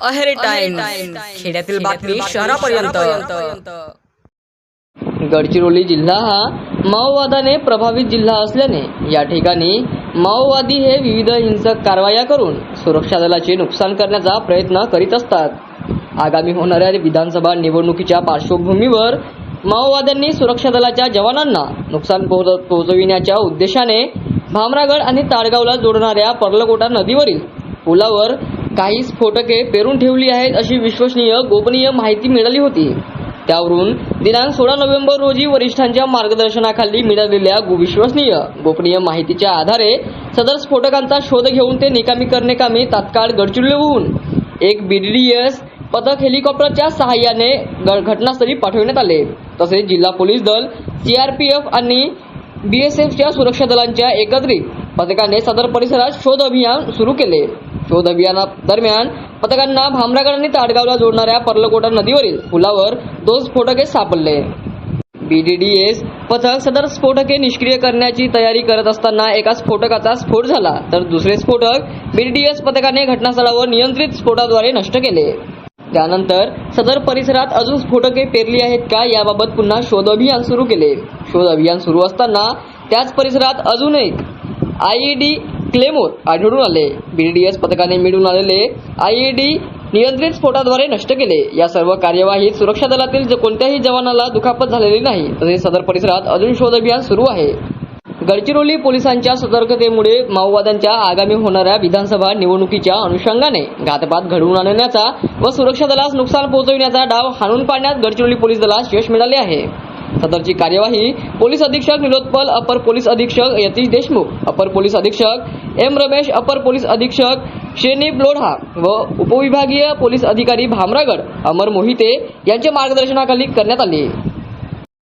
Aheri time खेड्यातील बातमी शहरापर्यंत. गडचिरोली जिल्हा हा माओवादाने प्रभावित जिल्हा असल्याने या ठिकाणी माओवादी हे विविध हिंसक कारवाया करून सुरक्षा दलाचे नुकसान करण्याचा प्रयत्न करीत असतात. आगामी होणाऱ्या विधानसभा निवडणुकीच्या पार्श्वभूमीवर माओवाद्यांनी सुरक्षा दलाच्या जवानांना नुकसान पोहोच पोहोचविण्याच्या उद्देशाने भामरागड आणि ताडगावला जोडणाऱ्या पर्लकोटा नदीवरील पुलावर काही स्फोटके पेरून ठेवली आहेत अशी विश्वसनीय गोपनीय माहिती मिळाली होती. त्यावरून दिनांक सोळा नोव्हेंबर रोजी वरिष्ठांच्या मार्गदर्शनाखाली मिळालेल्या गु- विश्वसनीय गोपनीय माहितीच्या आधारे सदर स्फोटकांचा शोध घेऊन ते निकामी करणे कामी तात्काळ गडचिरोलीहून एक बीडीडीएस पथक हेलिकॉप्टरच्या सहाय्याने घटनास्थळी पाठवण्यात आले. तसेच जिल्हा पोलीस दल सीआरपीएफ आणि बीएसएफच्या सुरक्षा दलांच्या एकत्रित पथकाने सदर परिसरात शोध अभियान सुरू केले. शोध अभियानादरम्यान पथकांना भामरागड आणि ताडगावला जोडणाऱ्या पर्लकोटा नदीवरील पुलावर दोन स्फोटके सापडले. बीडीडीएस पथक सदर स्फोटके निष्क्रिय करण्याची तयारी करत असताना एका स्फोटकाचा स्फोट झाला तर दुसरे स्फोटक बीडीडीएस पथकाने घटनास्थळावर नियंत्रित स्फोटाद्वारे नष्ट केले. त्यानंतर सदर परिसरात अजून स्फोटके पेरली आहेत का याबाबत पुन्हा शोध अभियान सुरू केले. शोध अभियान सुरू असताना त्याच परिसरात अजून एक आयईडी क्लेमोर आढळून आले. बीडीएस पथकाने मिळून आलेले आयईडी नियंत्रित स्फोटाद्वारे नष्ट केले. या सर्व कार्यवाहीत सुरक्षा दलातील ज- कोणत्याही जवानाला दुखापत झालेली नाही तसेच सदर परिसरात अजून शोध अभियान सुरू आहे. गडचिरोली पोलिसांच्या सतर्कतेमुळे माओवाद्यांच्या आगामी होणाऱ्या विधानसभा निवडणुकीच्या अनुषंगाने घातपात घडवून आणण्याचा व सुरक्षा दलास नुकसान पोहोचविण्याचा डाव हाणून पाडण्यात गडचिरोली पोलीस दलास यश मिळाले आहे. सदरची कार्यवाही पोलीस अधीक्षक निलोत्पल अपर पोलीस अधीक्षक यतीश देशमुख अपर पोलीस अधीक्षक एम रमेश अपर पोलीस अधीक्षक शेनीप लोढा व उपविभागीय पोलीस अधिकारी भामरागड अमर मोहिते यांच्या मार्गदर्शनाखाली करण्यात आली.